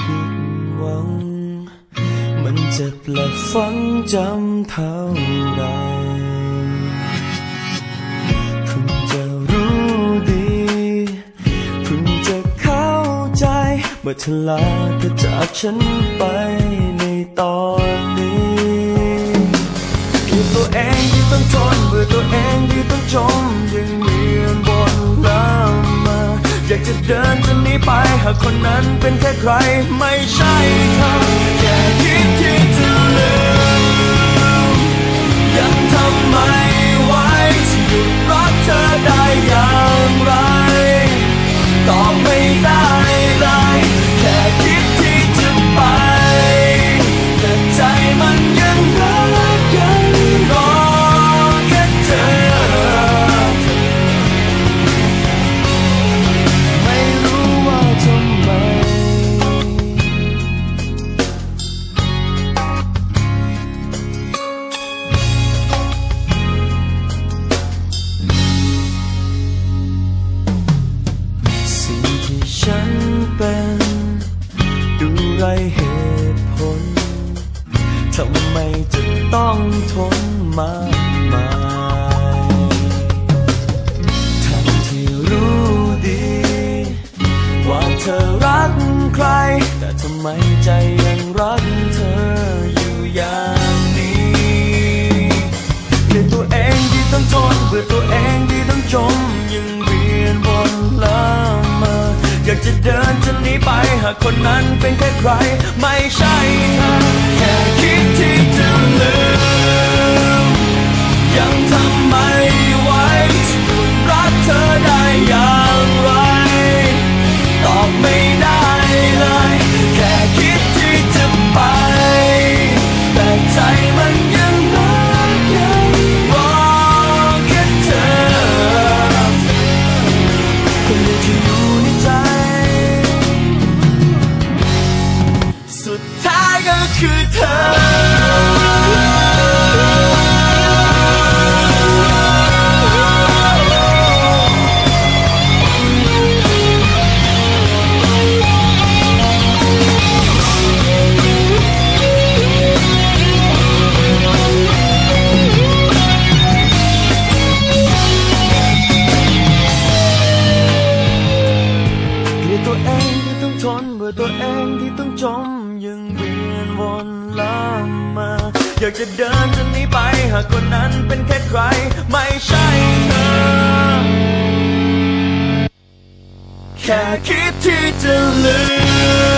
ผิดหวัง มันเจ็บและฝังจำเท่าไรเพิ่งจะรู้ดีเพิ่งจะเข้าใจ เมื่อเธอลาเธอจากฉันไป เดินจะหนีไปหากคนนั้นเป็นแค่ใครไม่ใช่เธอแค่คิดที่ ทำไมจะต้องทนมากมายทั้งที่รู้ดี ว่าเธอรักใคร แต่ทำไมใจยังรักเธออยู่อย่างนี้เกลียดตัวเองที่ต้องทนเบื่อตัวเองที่ต้องจมยังเวียนวนล้วมาอยากจะเดินจะหนีไปหากคนนั้นเป็นแค่ใคร ไม่ใช่เธอแค่คิด ลืม ยังทำไม่ไหวจะหยุดรักเธอได้อย่างไร ตอบไม่ได้เลย แค่คิดที่จะไป แต่ใจมันยังรักยังรอแค่เธอ คนเดียวที่อยู่ในใจ สุดท้ายก็คือเธอ ตัวเองที่ต้องทนเบื่อตัวเองที่ต้องจมยังเวียนวนล่ามา อยากจะเดินจนนี้ไป หากคนนั้นเป็นแค่ใคร ไม่ใช่เธอ แค่คิดที่จะลืม